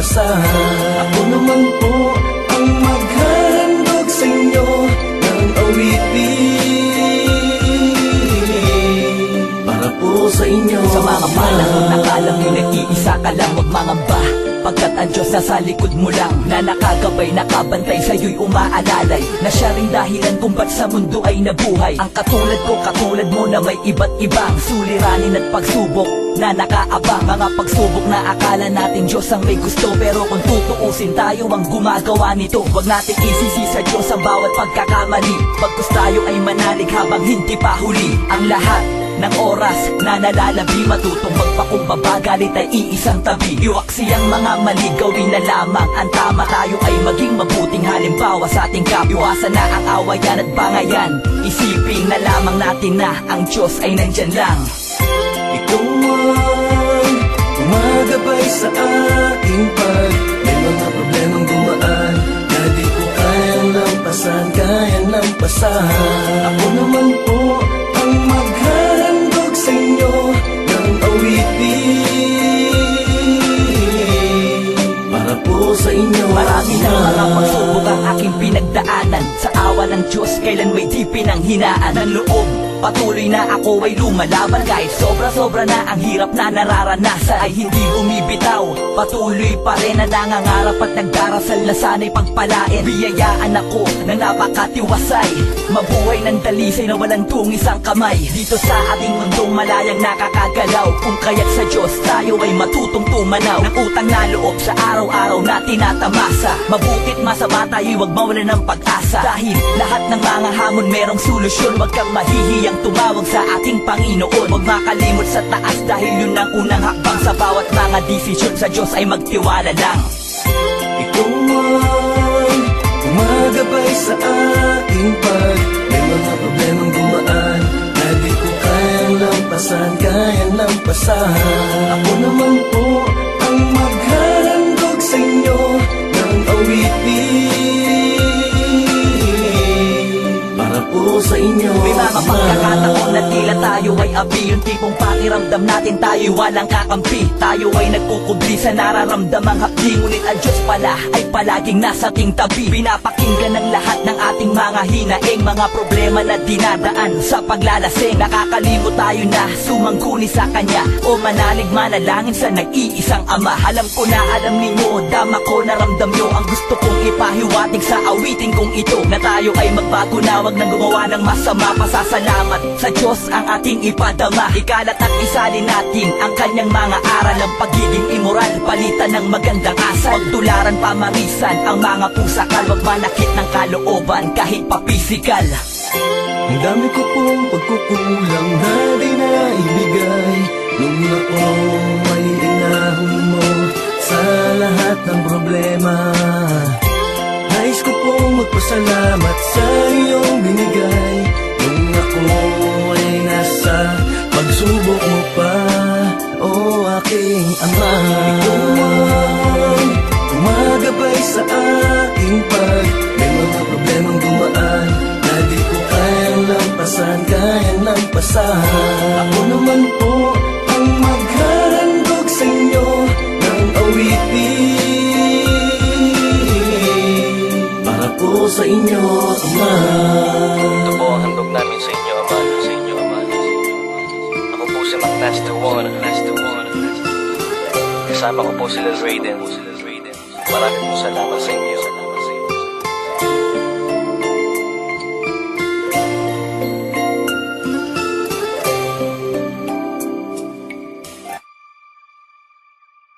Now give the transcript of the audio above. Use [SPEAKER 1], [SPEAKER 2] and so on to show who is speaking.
[SPEAKER 1] lampasan Ako naman po ang maghahandog po sa inyo.
[SPEAKER 2] Sa mga panahon nakalam mo nag-iisa ka lang Huwag mangamba Pagkat ang Diyos nasa likod mo lang Na nakagabay, nakabantay sa'yo'y umaalalay. Na siya rin dahilan kung ba't sa mundo ay nabuhay. Ang katulad ko, katulad mo na may iba't ibang Suliranin at pagsubok na nakaabang. Mga pagsubok na akala natin Diyos ang may gusto Pero kung tutuusin tayo ang gumagawa nito Huwag natin isisi sa Diyos ang bawat pagkakamali. Pagkus tayo ay manalig habang hindi pa huli. Ang lahat ng oras na nalalabi. Matutong magpakumbaba Galit ay iisang tabi. Iwaksi ang mga mali Gawin na lamang Ang tama. Tayo ay maging mabuting halimbawa sa ating kap Iwasan na ang awayan at bangayan. Isipin na lamang natin na Ang Diyos ay nandyan lang.
[SPEAKER 1] Ikaw ang gumagabay sa aking pag. May mga problemang dumaan Na di ko kayang lampasan, kayang lampasan. Ako naman po inyo
[SPEAKER 2] Marami ng mga pagsubok ang aking pinagdaanan. Sa awa ng Diyos, kailan may di pinanghinaan ng loob Patuloy na ako ay lumalaban. Kahit sobra-sobra na ang hirap na nararanasan Ay hindi bumibitaw Patuloy pa rin na nangangarap at nagdarasal na sana'y pagpalain. Biyayaan ako ng napakatiwasay. Mabuhay ng dalisay na walang tungis ang kamay. Dito sa ating mundong malayang nakakagalaw. Kung kaya't sa Diyos tayo ay matutong tumanaw. Ng utang na loob sa araw-araw na tinatamasa. Mabukit masama tayo'y huwag mawalan ng pag-asa. Dahil lahat ng mga hamon merong solusyon. Huwag kang mahihiyang tumawag sa ating Panginoon. Huwag makalimot sa taas dahil yun ang unang hakbang Sa bawat mga desisyon. Sa Diyos ay magtiwala lang.
[SPEAKER 1] Ikaw ang gumagabay sa aking pag May mga problemang dumaan Na di ko kayang lampasan, kayang lampasan
[SPEAKER 2] abi Yung tipong pakiramdam natin tayo walang kakampi. Tayo ay nagkukubli sa nararamdamang hapdi Ngunit ang Diyos pala ay palaging nasa ating tabi. Pinapakinggan ng lahat ng mga hinaing Mga problema na dinadaan. Sa paglalasing Nakakalimot tayo na sumangguni sa Kanya. O manalig manalangin sa nag-iisang Ama. Alam ko na alam ninyo, dama ko naramdam nyo Ang gusto kong ipahiwatig sa awitin kong ito. Na tayo ay magbago na wag nang gumawa ng masama. Pasasalamat sa Diyos ang ating ipadama. Ikalat at isalin natin ang kanyang mga aral Ang pagiging immoral, palitan ng magandang asal. Pagtularan pamarisan ang mga pusakal Wag manakit ng kalooban. Kahit pa physical.
[SPEAKER 1] Ang dami ko pong pagkukulang na di na ibigay Nung ako ay inahon mo sa lahat ng problema. Nais ko pong magpasalamat sa iyong binigay. Nung ako ay nasa pagsubok mo pa O aking ama lampasan, kayang lampasan Ako naman po ang maghahandog sa inyo ng awitin Para po sa inyo, Ama
[SPEAKER 3] Ito po ang handog namin sa inyo, Ama. Sa inyo, Ama. Ako po si Mac. Master One. Kasama ko po sila Raiden. Maraming po salamat sa inyo.